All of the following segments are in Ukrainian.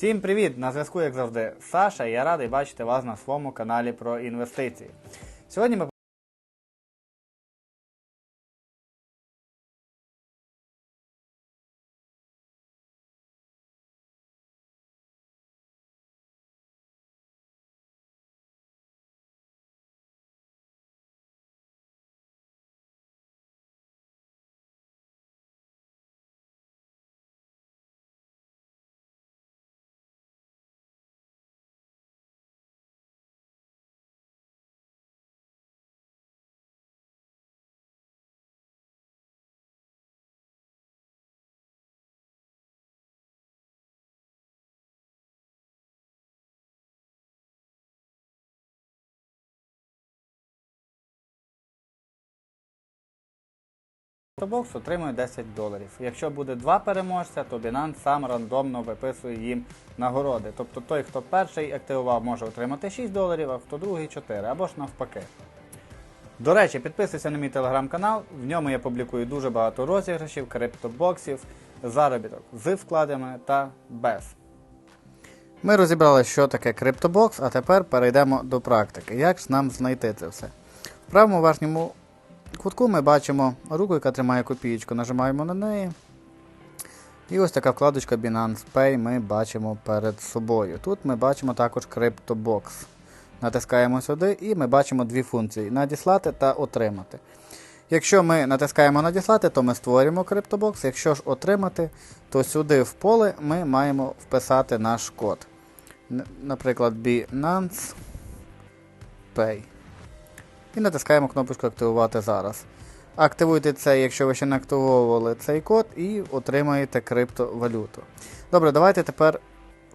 Всім привіт! На зв'язку, як завжди, Саша, і я радий бачити вас на своєму каналі про інвестиції. Сьогодні ми Тобокс отримує 10 доларів. Якщо буде два переможця, то Binance сам рандомно виписує їм нагороди. Тобто той, хто перший активував, може отримати 6 доларів, а хто другий 4, або ж навпаки. До речі, підписуйся на мій телеграм-канал, в ньому я публікую дуже багато розіграшів, криптобоксів, заробіток з вкладами та без. Ми розібрали, що таке криптобокс, а тепер перейдемо до практики. Як ж нам знайти це все? В правому верхньому кутку ми бачимо руку, яка тримає копієчку, нажимаємо на неї. І ось така вкладочка Binance Pay ми бачимо перед собою. Тут ми бачимо також CryptoBox. Натискаємо сюди і ми бачимо дві функції: надіслати та отримати. Якщо ми натискаємо надіслати, то ми створюємо CryptoBox. Якщо ж отримати, то сюди в поле ми маємо вписати наш код. Наприклад, Binance Pay. І натискаємо кнопочку Активувати зараз. Активуйте це, якщо ви ще не активовували цей код, і отримаєте криптовалюту. Добре, давайте тепер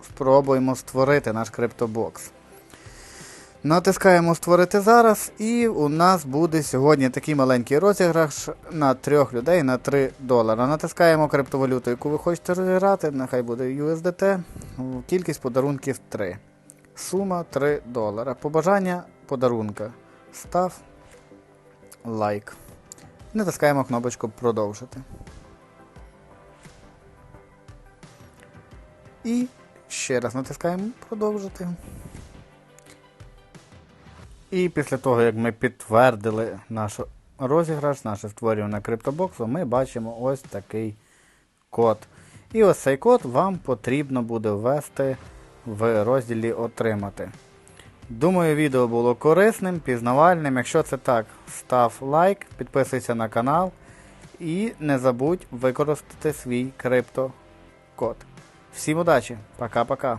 спробуємо створити наш криптобокс. Натискаємо Створити зараз, і у нас буде сьогодні такий маленький розіграш на трьох людей на 3 долара. Натискаємо криптовалюту, яку ви хочете розіграти, нехай буде USDT. Кількість подарунків 3. Сума 3 долара. Побажання подарунка. Став лайк. Натискаємо кнопочку Продовжити. І ще раз натискаємо Продовжити. І після того, як ми підтвердили наш розіграш, наше створювання криптобоксу, ми бачимо ось такий код. І ось цей код вам потрібно буде ввести в розділі Отримати. Думаю, відео було корисним, пізнавальним. Якщо це так, став лайк, підписуйся на канал і не забудь використати свій криптокод. Всім удачі! Пока-пока!